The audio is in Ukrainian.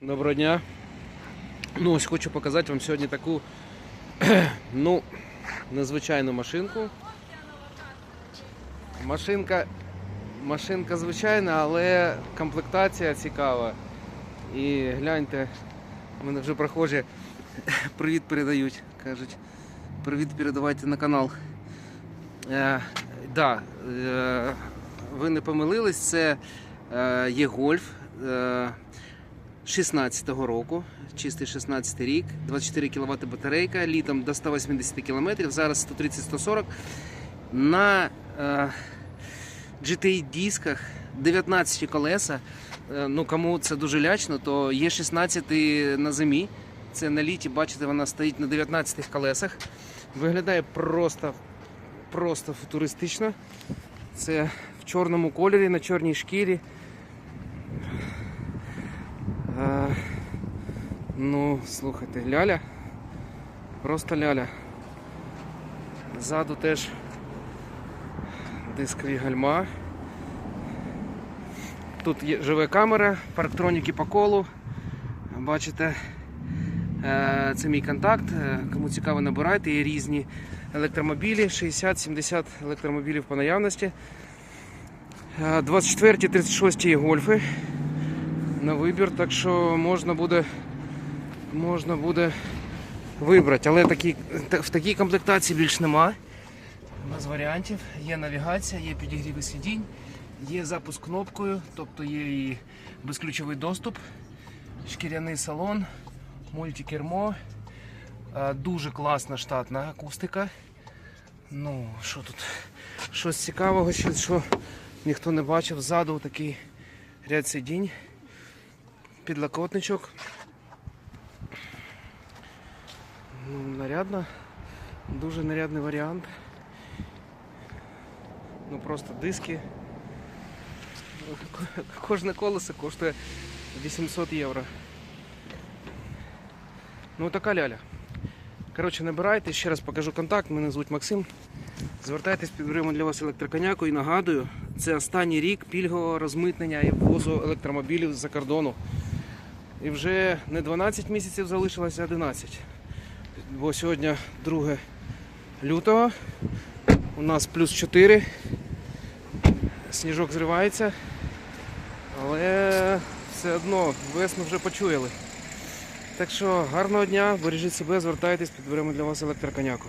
Доброго дня. Ну, ось хочу показати вам сьогодні таку ну, незвичайну машинку. Машинка, машинка звичайна, але комплектація цікава. І гляньте, мене вже прохожі привіт передають. Кажуть, привіт передавайте на канал. Е, да, е, ви не помилились, це е, є гольф. Е, 16-го року, чистий 16 рік, 24 кВт батарейка, літом до 180 км, зараз 130-140 на е, GTI дисках 19 колеса. Е, ну кому це дуже лячно, то є 16 на зимі. Це на літі, бачите, вона стоїть на 19 колесах. Виглядає просто, просто футуристично. Це в чорному кольорі, на чорній шкірі. Ну, слухайте, ляля. Просто ляля. Ззаду теж дискові гальма. Тут є живе камера, парктроніки по колу. Бачите, е, це мій контакт. Е, Кому цікаво, набирайте. Є різні електромобілі, 60-70 електромобілів по наявності. 24-36 гольфи на вибір, так що можна буде, можна буде вибрати. Але такі, в такій комплектації більш нема. Без варіантів. Є навігація, є підігріви сидінь, є запуск кнопкою, тобто є і безключовий доступ, шкіряний салон, мультикермо. Е, Дуже класна штатна акустика. Ну, що тут? Щось цікавого, що ніхто не бачив. Ззаду такий ряд сидінь підлокотничок. Ну, нарядно. Дуже нарядний варіант. Ну просто диски. Кожне колесо коштує 800 євро. Ну така ляля. Коротше, набирайте, ще раз покажу контакт, мене звуть Максим. Звертайтесь, підберемо для вас електроконяку і нагадую, це останній рік пільгового розмитнення і ввозу електромобілів з-за кордону. І вже не 12 місяців залишилося, а 11. Бо сьогодні 2 лютого. У нас плюс 4. Сніжок зривається. Але все одно весну вже почуяли. Так що гарного дня, бережіть себе, звертайтесь, підберемо для вас електроконяку.